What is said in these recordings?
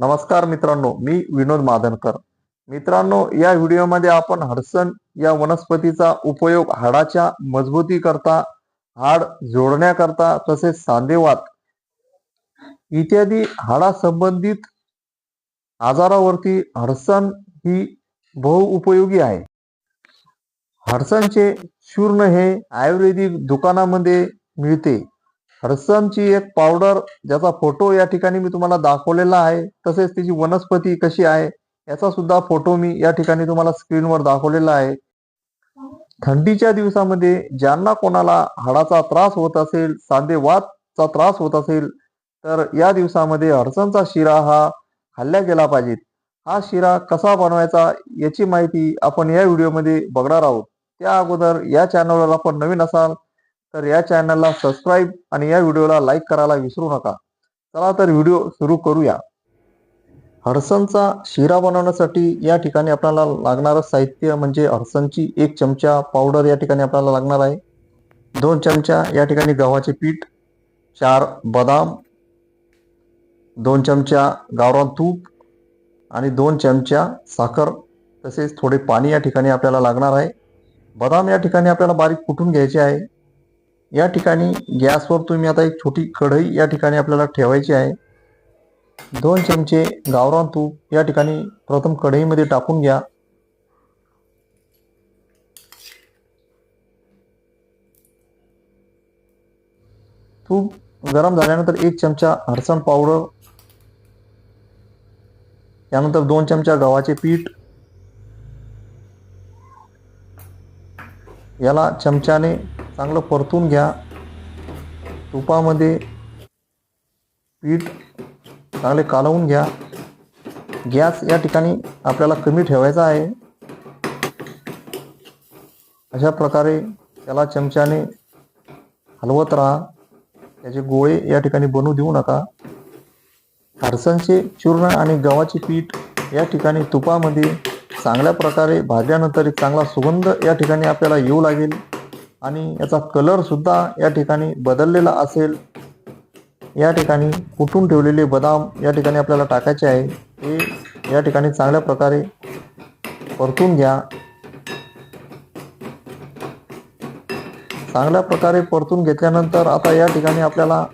नमस्कार मित्रांनो मी विनोद मादनकर मित्रांनो या व्हिडिओमध्ये आपण हडसन या वनस्पतीचा उपयोग हाडाच्या मजबूतीकरता हाड जोडण्याकरता तसेच सांधेवात इत्यादी हाडासंबंधित आजारावरती हडसन ही बहुउपयोगी आहे. हडसनचे चूर्ण हे आयुर्वेदिक दुकानामध्ये मिळते. हडसनची एक पावडर ज्याचा फोटो या ठिकाणी मी तुम्हाला दाखवलेला आहे तसेच तिची वनस्पती कशी आहे याचा सुद्धा फोटो मी या ठिकाणी तुम्हाला स्क्रीनवर दाखवलेला आहे. थंडीच्या दिवसामध्ये ज्यांना कोणाला हाडाचा त्रास होत असेल सांधेवातचा त्रास होत असेल तर या दिवसामध्ये हडसनचा शिरा हा खाल्ला गेला पाहिजे हा शिरा कसा बनवायचा याची माहिती आपण या व्हिडिओमध्ये बघणार आहोत. त्या अगोदर या चॅनलवर आपण नवीन असाल तर या चॅनलला सबस्क्राईब आणि या व्हिडिओला लाईक करायला विसरू नका. चला तर व्हिडिओ सुरू करूया. हरसनचा शिरा बनवण्यासाठी या ठिकाणी आपल्याला लागणारं साहित्य म्हणजे हरसनची एक चमचा पावडर या ठिकाणी आपल्याला लागणार आहे. दोन चमचा या ठिकाणी गव्हाचे पीठ चार बदाम दोन चमचा गावरान तूप आणि दोन चमचा साखर तसेच थोडे पाणी या ठिकाणी आपल्याला लागणार आहे. बदाम या ठिकाणी आपल्याला बारीक कुटून घ्यायचे आहे? या ठिकाणी गॅसवर तुम्ही आता एक छोटी कढई या ठिकाणी आपल्याला ठेवायची आहे. दोन चमचे गावरान तूप या ठिकाणी प्रथम कढईमध्ये टाकून घ्या. तूप गरम झाल्यानंतर एक चमचा हरसण पावडर त्यानंतर दोन चमचा गव्हाचे पीठ याला चमच्याने चांगलं परतून घ्या. तुपामध्ये पीठ चांगले कालवून घ्या. गॅस या ठिकाणी आपल्याला कमी ठेवायचा आहे. अशा प्रकारे त्याला चमच्याने हलवत राहा. त्याचे गोळे या ठिकाणी बनवू देऊ नका. हरसनचे चूर्ण आणि गव्हाचे पीठ या ठिकाणी तुपामध्ये चांगल्या प्रकारे भाजल्यानंतर एक चांगला सुगंध या ठिकाणी आपल्याला येऊ लागेल. आणि याचा कलर सुद्धा या ठिकाणी बदललेला असेल. या ठिकाणी कुटून ठेवलेले बदाम या ठिकाणी आपल्याला टाकायचे आहे हे या ठिकाणी चांगल्या प्रकारे परतून घ्या. चांगल्या प्रकारे परतून घेतल्यानंतर आता या ठिकाणी आपल्याला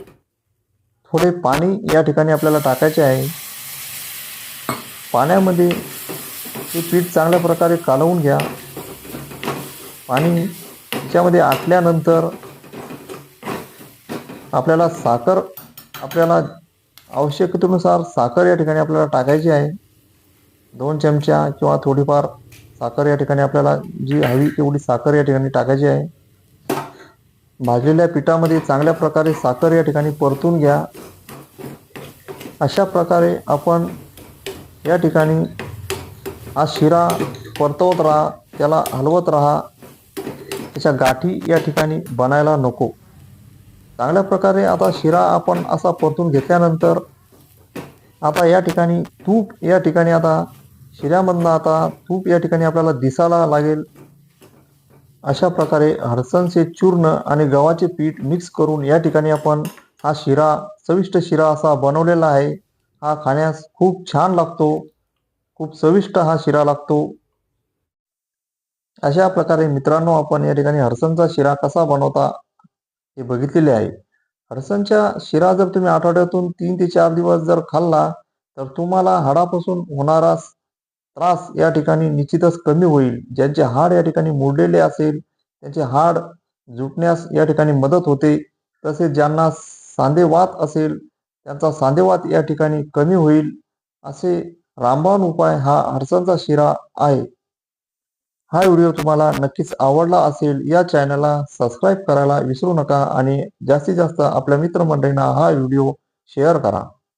थोडे पाणी या ठिकाणी आपल्याला टाकायचे आहे. पाण्यामध्ये ते पीठ चांगल्या प्रकारे कालवून घ्या. पाणी त्याच्यामध्ये आटल्यानंतर आपल्याला साखर आपल्याला आवश्यकतेनुसार साखर या ठिकाणी आपल्याला टाकायची आहे. दोन चमचा किंवा थोडीफार साखर या ठिकाणी आपल्याला जी हवी तेवढी साखर या ठिकाणी टाकायची आहे. भाजलेल्या पिठामध्ये चांगल्या प्रकारे साखर या ठिकाणी परतून घ्या. अशा प्रकारे आपण या ठिकाणी हा शिरा परतवत राहा त्याला हलवत राहा. त्याच्या गाठी या ठिकाणी बनायला नको. चांगल्या प्रकारे आता शिरा आपण असा परतून घेतल्यानंतर आता या ठिकाणी तूप या ठिकाणी आता शिऱ्यामधनं आता तूप या ठिकाणी आपल्याला दिसायला लागेल. अशा प्रकारे हरसनचे चूर्ण आणि गव्हाचे पीठ मिक्स करून या ठिकाणी आपण हा शिरा चविष्ट शिरा असा बनवलेला आहे. हा खाण्यास खूप छान लागतो. खूप चविष्ट हा शिरा लागतो. अशा प्रकारे मित्रांनो आपण या ठिकाणी हरसनचा शिरा कसा बनवता हे बघितलेले आहे. हरसनच्या शिरा जर तुम्ही आठवड्यातून तीन ते चार दिवस जर खाल्ला तर तुम्हाला हाडापासून होणारा त्रास या ठिकाणी निश्चितच कमी होईल. ज्यांचे हाड या ठिकाणी मोडलेले असेल त्यांचे हाड जुटण्यास या ठिकाणी मदत होते. तसेच ज्यांना सांधेवात असेल त्यांचा सांधेवात या ठिकाणी कमी होईल. असे रामबाण उपाय हा हरसनचा शिरा आहे. हा व्हिडिओ तुम्हाला नक्कीच आवडला असेल या चॅनलला सबस्क्राईब करायला विसरू नका आणि जास्तीत जास्त आपल्या मित्रमंडळींना हा व्हिडिओ शेअर करा.